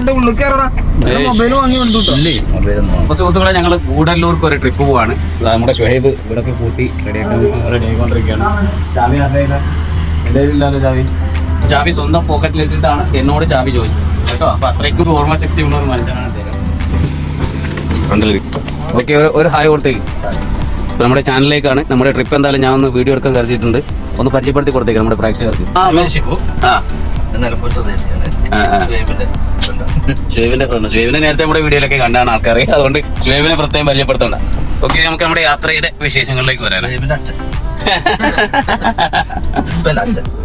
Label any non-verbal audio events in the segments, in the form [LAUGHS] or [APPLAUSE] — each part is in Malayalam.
എന്റെ ഉള്ളിൽ കയറടാ. മൊബൈൽ വാങ്ങി കൊണ്ടുട്ടോ അപ്പൊ സുഹൃത്തുക്കളെ ഞങ്ങൾ ഗൂഡല്ലൂർക്ക് ഒരു ട്രിപ്പ് പോവാണ്. നമ്മുടെ ഷുഹൈബ് ഇവിടെ കൂട്ടി റെഡി റെഡി ആയിക്കൊണ്ടിരിക്കുകയാണ്. ചാവി ഇല്ലല്ലോ ചാവി ചാവി സ്വന്തം പോക്കറ്റിലിട്ടിട്ടാണ് എന്നോട് ചാവി ചോദിച്ചത്. കേട്ടോ അപ്പൊ അത്രയ്ക്കും ഒരു ഓർമ്മ ശക്തി ഉള്ള ഒരു മനുഷ്യനാണ് അദ്ദേഹം. ഓക്കെ ഒരു ഹായ് കൊടുത്തേക്ക് നമ്മുടെ ചാനലിലേക്കാണ്. നമ്മുടെ ട്രിപ്പ് എന്തായാലും ഞാൻ ഒന്ന് വീഡിയോ എടുക്കാൻ കരുതിയിട്ടുണ്ട്. ഒന്ന് പരിചയപ്പെടുത്തി കൊടുത്തേക്ക് നമ്മുടെ പ്രേക്ഷകർക്ക്. ആ നിലമ്പൂർ സ്വദേശിയാണ്. ആണ്. ഫ്രണ്ട് ഷുഹൈബിനെ നേരത്തെ നമ്മുടെ വീഡിയോയിലൊക്കെ കണ്ടാണ് ആൾക്കാർ അതുകൊണ്ട് ഷുവേബിനെ പ്രത്യേകം പരിചയപ്പെടുത്തണ്ട. ഓക്കെ നമുക്ക് നമ്മുടെ യാത്രയുടെ വിശേഷങ്ങളിലേക്ക് വരാം.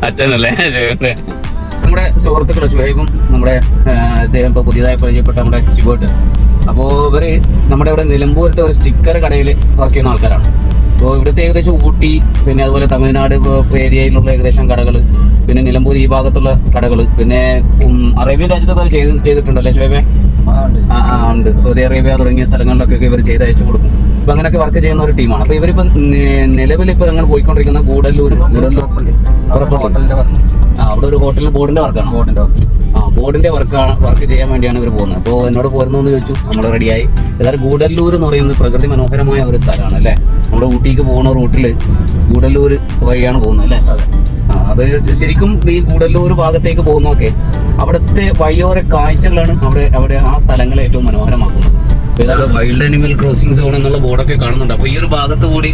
അച്ഛനല്ലേ? ഷുഹൈബിന്റെ നമ്മുടെ സുഹൃത്തുക്കൾ ഷുഹൈബും നമ്മുടെ അദ്ദേഹം ഇപ്പൊ പുതിയതായി പരിചയപ്പെട്ട നമ്മുടെ ശിവോട്ട് അപ്പോൾ ഇവർ നമ്മുടെ ഇവിടെ നിലമ്പൂരത്തെ ഒരു സ്റ്റിക്കർ കടയിൽ വർക്ക് ചെയ്യുന്ന ആൾക്കാരാണ്. അപ്പോൾ ഇവിടുത്തെ ഏകദേശം ഊട്ടി പിന്നെ അതുപോലെ തമിഴ്നാട് ഏരിയയിലുള്ള ഏകദേശം കടകൾ പിന്നെ നിലമ്പൂർ ഈ ഭാഗത്തുള്ള കടകൾ പിന്നെ അറേബ്യൻ രാജ്യത്തൊക്കെ ചെയ്ത് ചെയ്തിട്ടുണ്ടല്ലേ ഷുഹൈബേ ആ ആ, ഉണ്ട്. സൗദി അറേബ്യ തുടങ്ങിയ സ്ഥലങ്ങളിലൊക്കെ ഇവർ ചെയ്ത് അയച്ചു കൊടുക്കും. അപ്പൊ അങ്ങനെയൊക്കെ വർക്ക് ചെയ്യുന്ന ഒരു ടീമാണ് അപ്പൊ ഇവരിപ്പോ നിലവിൽ ഇപ്പൊ ഞങ്ങൾ പോയിക്കൊണ്ടിരിക്കുന്ന ഗൂഡല്ലൂർ അവിടെ ഒരു ഹോട്ടലിൽ ബോർഡിന്റെ വർക്കാണ് ബോർഡിന്റെ ആ ബോർഡിന്റെ വർക്കാണ് വർക്ക് ചെയ്യാൻ വേണ്ടിയാണ് ഇവർ പോകുന്നത്. അപ്പോൾ എന്നോട് പോരുന്നു എന്ന് ചോദിച്ചു. നമ്മൾ റെഡിയായി ഏതായാലും ഗൂഡല്ലൂർ എന്ന് പറയുന്നത് പ്രകൃതി മനോഹരമായ ഒരു സ്ഥലമാണ് അല്ലേ? നമ്മുടെ ഊട്ടിക്ക് പോകുന്ന റൂട്ടിൽ ഗൂഡല്ലൂർ വഴിയാണ് പോകുന്നത് അല്ലേ? അത് ശരിക്കും ഈ കൂടല്ലൂർ ഭാഗത്തേക്ക് പോകുന്നതൊക്കെ അവിടുത്തെ വഴിയോര കാഴ്ചകളാണ് അവിടെ അവിടെ ആ സ്ഥലങ്ങളെ ഏറ്റവും മനോഹരമാക്കുന്നത്. വൈൽഡ് അനിമൽ ക്രോസിംഗ് സോൺ എന്നുള്ള ബോർഡൊക്കെ കാണുന്നുണ്ട്. അപ്പോൾ ഈ ഒരു ഭാഗത്ത് കൂടി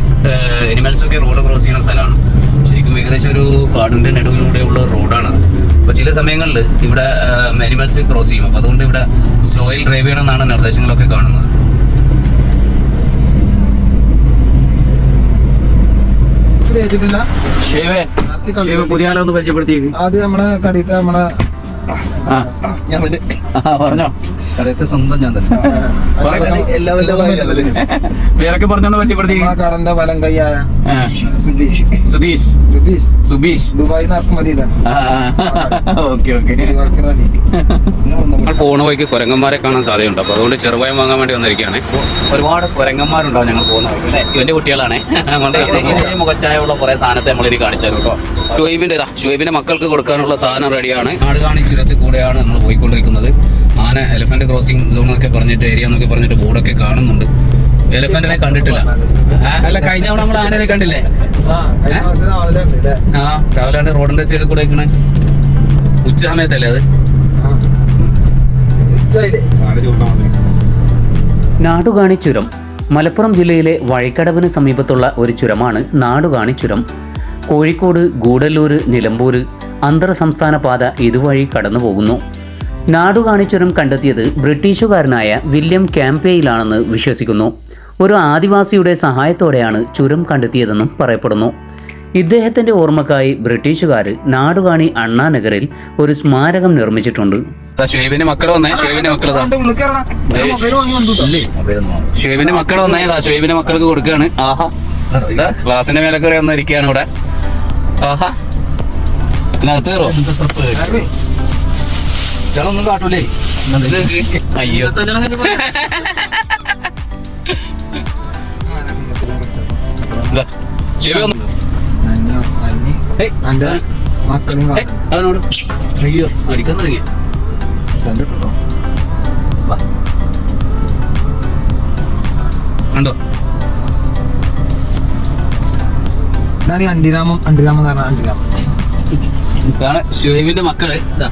അനിമൽസ് ഒക്കെ റോഡ് ക്രോസ് ചെയ്യുന്ന സ്ഥലമാണ്. ശരിക്കും ഏകദേശം ഒരു കാടിന്റെ നടുവിലൂടെയുള്ള റോഡാണ് അപ്പോൾ ചില സമയങ്ങളിൽ ഇവിടെ അനിമൽസ് ക്രോസ് ചെയ്യും. അപ്പോൾ അതുകൊണ്ട് ഇവിടെ സോയിൽ ഡ്രൈവ് ചെയ്യണമെന്നാണ് നിർദ്ദേശങ്ങളൊക്കെ കാണുന്നത്. ഷേവേ ഷേവ് പുതിയ ആളെ ഒന്ന് പരിചയപ്പെടുത്തിയേക്ക്. അത് നമ്മളെ കടിയിട്ട് നമ്മളെ പറഞ്ഞോ. കടയത്തെ സ്വന്തം ഞാൻ തന്നെ. പേരൊക്കെ പറഞ്ഞു കടന്റെ വലം കൈയായ സുബീഷ്. സുബീഷ്. സുബീഷ്. Okay okay. പോണ വഴിക്ക് കുരങ്ങന്മാരെ കാണാൻ സാധ്യതയുണ്ട്. അപ്പൊ അതുകൊണ്ട് ചെറുപയം വാങ്ങാൻ വേണ്ടി വന്നിരിക്കുകയാണ്. ഒരുപാട് കുരങ്ങന്മാരുണ്ടാവും ഞങ്ങൾ പോകുന്ന വഴിക്ക് അല്ലേ? ഇവന്റെ കുട്ടികളാണ്. മുഖച്ചായുള്ള കുറെ സാധനത്തെ നമ്മളിനി കാണിച്ചാൽ കേട്ടോ. ഷുഹൈബിന്റെ ഷുഹൈബിന്റെ മക്കൾക്ക് കൊടുക്കാനുള്ള സാധനം റെഡിയാണ് നാട് കാണി ചുരത്തിൽ കൂടെയാണ് നമ്മൾ പോയിക്കൊണ്ടിരിക്കുന്നത്. ആന എലിഫന്റ് ക്രോസിംഗ് സോൺ എന്നൊക്കെ പറഞ്ഞിട്ട് ഏരിയ എന്നൊക്കെ പറഞ്ഞിട്ട് ബോർഡൊക്കെ കാണുന്നുണ്ട്. എലിഫന്റിനെ കണ്ടിട്ടില്ല. അല്ല കഴിഞ്ഞ തവണ നമ്മൾ ആനനെ കണ്ടില്ലേ? ആ രാവിലെ റോഡിന്റെ സൈഡിൽ കൂടെ നിൽക്കണേ. ഉച്ച സമയത്തല്ലേ അത് നാടുകാണി ചുരം മലപ്പുറം ജില്ലയിലെ വഴിക്കടവിന് സമീപത്തുള്ള ഒരു ചുരമാണ് നാടുകാണി ചുരം കോഴിക്കോട് ഗൂഡല്ലൂർ നിലമ്പൂർ അന്തർ സംസ്ഥാന പാത ഇതുവഴി കടന്നു പോകുന്നു നാടുകാണി ചുരം കണ്ടെത്തിയത് ബ്രിട്ടീഷുകാരനായ വില്യം ക്യാമ്പേയിലാണെന്ന് വിശ്വസിക്കുന്നു. ഒരു ആദിവാസിയുടെ സഹായത്തോടെയാണ് ചുരം കണ്ടെത്തിയതെന്നും പറയപ്പെടുന്നു. ഇദ്ദേഹത്തിന്റെ ഓർമ്മക്കായി ബ്രിട്ടീഷുകാർ നാടുകാണി അണ്ണാനഗറിൽ ഒരു സ്മാരകം നിർമ്മിച്ചിട്ടുണ്ട്. മക്കൾക്ക് ആഹാ. ക്ലാസിന്റെ മേലെ കയറി വന്നിരിക്കുകയാണ് ഇവിടെ. ആഹാ. ചേട്ടനൊന്നും കാട്ടൂലേ? അയ്യോ. അവനോട് അയ്യോ അടിക്കാൻ തുടങ്ങി. കണ്ടിട്ടുണ്ടോ? കണ്ടോ? ഇതാണ് ഈ അണ്ടിരാമം അണ്ടിരാമം എന്ന് പറഞ്ഞ അണ്ടിരാമം. ഇതാണ് ഷുഹൈബിന്റെ മക്കൾ. ഇതാ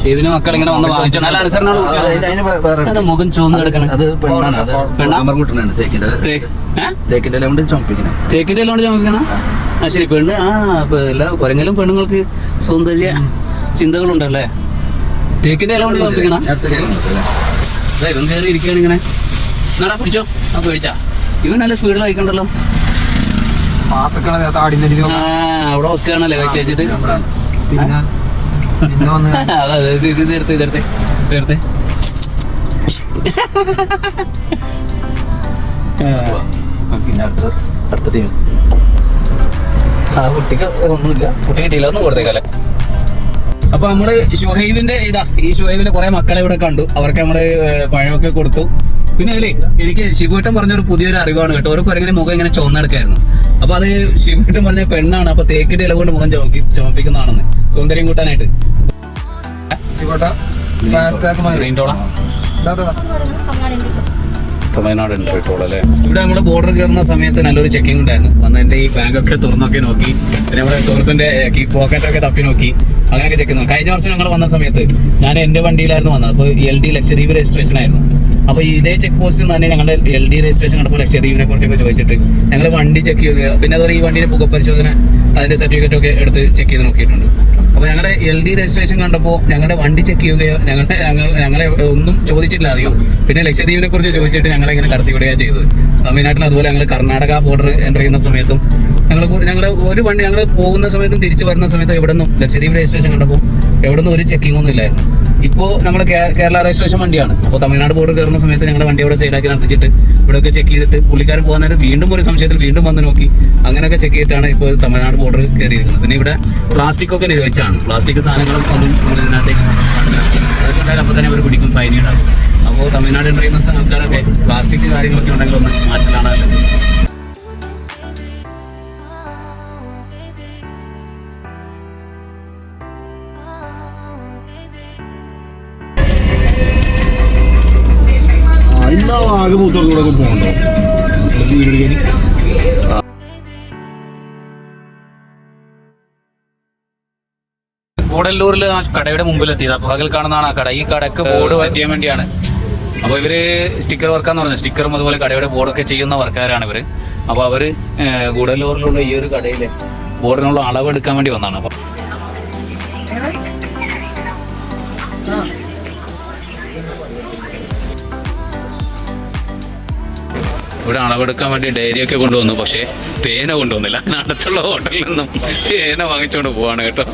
ഷുഹൈബിന്റെ മക്കൾ ഇങ്ങനെ വന്ന് വാങ്ങിച്ചു. നല്ല അനുസരണമുള്ള കുട്ടികളാ. അതിന് വേ- വേറെ ഉണ്ട്. എന്താ മുഖം ചുവന്ന് കിടക്കണ അത് പെണ്ണാണ്. അത് പെണ്ണാ? അമർമുട്ടനാണ് തേക്കിന്റെ തേക്കിന്റെ എല്ലാം കൊണ്ട് ചുമപ്പിക്കണം. തേക്കിന്റെ എല്ലാം ചുമക്കണ ആ. ശരി. പെണ്ണ് ആ എല്ലാ കുരങ്ങലും പെണ്ണുങ്ങൾക്ക് സൗന്ദര്യ ചിന്തകളുണ്ടല്ലേ? തേക്കിന്റെ എല്ലാം കൊണ്ട് ചുമപ്പിക്കണ. ഇവൻ കയറി ഇരിക്കുകയാണ് ഇങ്ങനെ. നടാ പിടിച്ചോ. ആ പേടിച്ചാ. ഇവൻ നല്ല സ്പീഡിൽ അയക്കണ്ടല്ലോ. അവിടെ ഒക്കെയാണല്ലേ കഴിച്ചു വെച്ചിട്ട് ഇത് ഇതെടുത്ത് ഇതെടുത്ത് പിന്നെ അടുത്ത ടീം ആ കുട്ടിക്ക് ഒന്നുമില്ല. കുട്ടി കിട്ടിയില്ല ഒന്നും കൊടുത്തേക്കല്ലേ? അപ്പൊ നമ്മുടെ ഷുഹൈബിന്റെ ഇതാ ഈ ഷുഹൈബിന്റെ കുറെ മക്കളെ ഇവിടെ കണ്ടു. അവർക്ക് നമ്മൾ പഴമൊക്കെ കൊടുത്തു. പിന്നെ അതിലേ എനിക്ക് ശിവട്ടം പറഞ്ഞൊരു പുതിയൊരു അറിവാണ് കേട്ടോ. ഒരു കുരങ്ങനെ മുഖം ഇങ്ങനെ ചുവന്നെടുക്കായിരുന്നു. അപ്പൊ അത് ശിവട്ടം പറഞ്ഞ പെണ്ണാണ് അപ്പൊ തേക്കിന്റെ ഇല കൊണ്ട് മുഖം ചുമക്കി ചുമപ്പിക്കുന്നതാണെന്ന് സൗന്ദര്യം കൂട്ടാനായിട്ട്. തമിഴ്നാട് എൻട്രി ടോൾ അല്ലേ ഇവിടെ നമ്മൾ ബോർഡർ കയറുന്ന സമയത്ത് നല്ലൊരു ചെക്കിംഗ് ഉണ്ടായിരുന്നു. വന്ന് എന്റെ ഈ ബാഗ് ഒക്കെ തുറന്നൊക്കെ നോക്കി. പിന്നെ നമ്മുടെ സുഹൃത്തിന്റെ പോക്കറ്റ് ഒക്കെ തപ്പി നോക്കി. അങ്ങനെയൊക്കെ ചെക്ക് ചെയ്തു. കഴിഞ്ഞ വർഷം ഞങ്ങൾ വന്ന സമയത്ത് ഞാൻ എന്റെ വണ്ടിയിലായിരുന്നു വന്നത്. അപ്പോൾ എൽ ഡി ലക്ഷദ്വീപ് രജിസ്ട്രേഷൻ ആയിരുന്നു. അപ്പോൾ ഇതേ ചെക്ക് പോസ്റ്റിൽ തന്നെ ഞങ്ങളുടെ എൽ ഡി രജിസ്ട്രേഷൻ കണ്ടപ്പോൾ ലക്ഷദ്വീപിനെ കുറിച്ചൊക്കെ ചോദിച്ചിട്ട് ഞങ്ങൾ വണ്ടി ചെക്ക് ചെയ്യുക. പിന്നെ അതുപോലെ ഈ വണ്ടിയുടെ പുക പരിശോധന അതിന്റെ സർട്ടിഫിക്കറ്റ് ഒക്കെ എടുത്ത് ചെക്ക് ചെയ്ത് നോക്കിയിട്ടുണ്ട്. അപ്പോൾ ഞങ്ങളുടെ എൽ ഡി രജിസ്ട്രേഷൻ കണ്ടപ്പോൾ ഞങ്ങളുടെ വണ്ടി ചെക്ക് ചെയ്യുകയോ ഞങ്ങളുടെ ഞങ്ങൾ ഞങ്ങളെ ഒന്നും ചോദിച്ചില്ല അധികം. പിന്നെ ലക്ഷദ്വീപിനെ കുറിച്ച് ചോദിച്ചിട്ട് ഞങ്ങളെ ഇങ്ങനെ കടത്തിവിടുകയാണ് ചെയ്തത്. തമിഴ്നാട്ടിൽ അതുപോലെ ഞങ്ങൾ കർണാടക ബോർഡർ എന്റർ ചെയ്യുന്ന സമയത്തും ഞങ്ങൾ ഞങ്ങളുടെ ഒരു വണ്ടി ഞങ്ങൾ പോകുന്ന സമയത്തും തിരിച്ചു വരുന്ന സമയത്തും എവിടെ നിന്നും ലക്ഷദ്വീപ് രജിസ്ട്രേഷൻ കണ്ടപ്പോൾ എവിടെ നിന്നും ഒരു ചെക്കിംഗ് ഒന്നും ഇല്ലായിരുന്നു. ഇപ്പോൾ നമ്മൾ കേരള രജിസ്ട്രേഷൻ വണ്ടിയാണ്. അപ്പോൾ തമിഴ്നാട് ബോർഡർ കയറുന്ന സമയത്ത് ഞങ്ങളുടെ വണ്ടി അവിടെ സൈഡാക്കി നടത്തിച്ചിട്ട് ഇവിടെയൊക്കെ ചെക്ക് ചെയ്തിട്ട് പുള്ളിക്കാരൻ പോകാൻ നേരം വീണ്ടും ഒരു സംശയത്തിൽ വീണ്ടും വന്ന് നോക്കി. അങ്ങനെയൊക്കെ ചെക്ക് ചെയ്തിട്ടാണ് ഇപ്പോൾ തമിഴ്നാട് ബോർഡർ കയറിയിരിക്കുന്നത്. പിന്നെ ഇവിടെ പ്ലാസ്റ്റിക് ഒക്കെ നിരോധിച്ചാണ്. പ്ലാസ്റ്റിക് സാധനങ്ങളും ഒന്നും ഇതിനകത്തേക്ക് പാടില്ല. അതൊക്കെ തന്നെ അവർ പിടിക്കും ഫൈൻ അപ്പോൾ തമിഴ്നാട് ചെയ്യുന്ന ആൾക്കാരൊക്കെ പ്ലാസ്റ്റിക് കാര്യങ്ങളൊക്കെ ഉണ്ടെങ്കിൽ ഒന്ന് മാറ്റലാണ് ഇന്നാ ആകെ മൂത്തോടൂടെ പോകണ്ടോ? വീട് എടുക്കാൻ കൂടല്ലൂരിൽ ആ കടയുടെ മുമ്പിൽ എത്തിയത് അപ്പോൾ പകൽ കാണുന്നതാണ് ആ കട. ഈ കടക്ക് ബോർഡ് സെറ്റ് ചെയ്യാൻ വേണ്ടിയാണ്. അപ്പോൾ ഇവർ സ്റ്റിക്കർ വർക്കാന്ന് പറഞ്ഞത് സ്റ്റിക്കറും അതുപോലെ കടയുടെ ബോർഡൊക്കെ ചെയ്യുന്ന വർക്കാരാണ് ഇവർ. അപ്പോൾ അവർ കൂടല്ലൂരിലുള്ള ഈ ഒരു കടയിലെ ബോർഡിനുള്ള അളവ് എടുക്കാൻ വേണ്ടി വന്നതാണ്. അപ്പോൾ ഇവിടെ അളവെടുക്കാൻ വേണ്ടി ഡയറി ഒക്കെ കൊണ്ടുവന്നു പക്ഷേ പേന കൊണ്ടുവന്നില്ല. അടുത്തുള്ള ഹോട്ടലിൽ നിന്നും പേന വാങ്ങിച്ചുകൊണ്ട് പോവാണ് കേട്ടോ.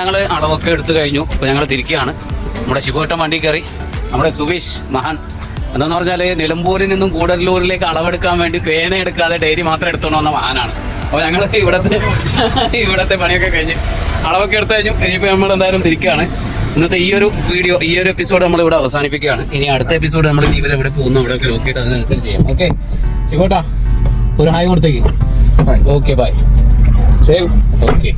ഞങ്ങൾ അളവൊക്കെ എടുത്തു കഴിഞ്ഞു. അപ്പോൾ ഞങ്ങൾ തിരിക്കുകയാണ്. നമ്മുടെ ശിവട്ടം വണ്ടി കയറി. നമ്മുടെ സുബീഷ് മഹാൻ. എന്താന്ന് പറഞ്ഞാൽ നിലമ്പൂരിൽ നിന്നും കൂടല്ലൂരിലേക്ക് അളവെടുക്കാൻ വേണ്ടി പേന എടുക്കാതെ ഡയറി മാത്രം എടുത്തോണ്ട് വന്ന മഹാനാണ്. അപ്പോൾ ഞങ്ങൾ ഇവിടത്തെ [LAUGHS] ഇവിടത്തെ പണിയൊക്കെ കഴിഞ്ഞ് അളവൊക്കെ എടുത്തു കഴിഞ്ഞു. ഇനിയിപ്പോൾ നമ്മൾ എന്തായാലും തിരിക്കുകയാണ് ഇന്നത്തെ ഈ ഒരു വീഡിയോ ഈ ഒരു എപ്പിസോഡ് നമ്മൾ ഇവിടെ അവസാനിപ്പിക്കുകയാണ്. ഇനി അടുത്ത എപ്പിസോഡ് നമ്മൾ ഇവരെ എവിടെ പോകുന്നു അവിടെയൊക്കെ നോക്കിയിട്ട് അതിനനുസരിച്ച് ചെയ്യാം. ഓക്കെ ശിവട്ടാ ഒരു ഹായ് കൊടുത്തേക്ക്. Okay bye okay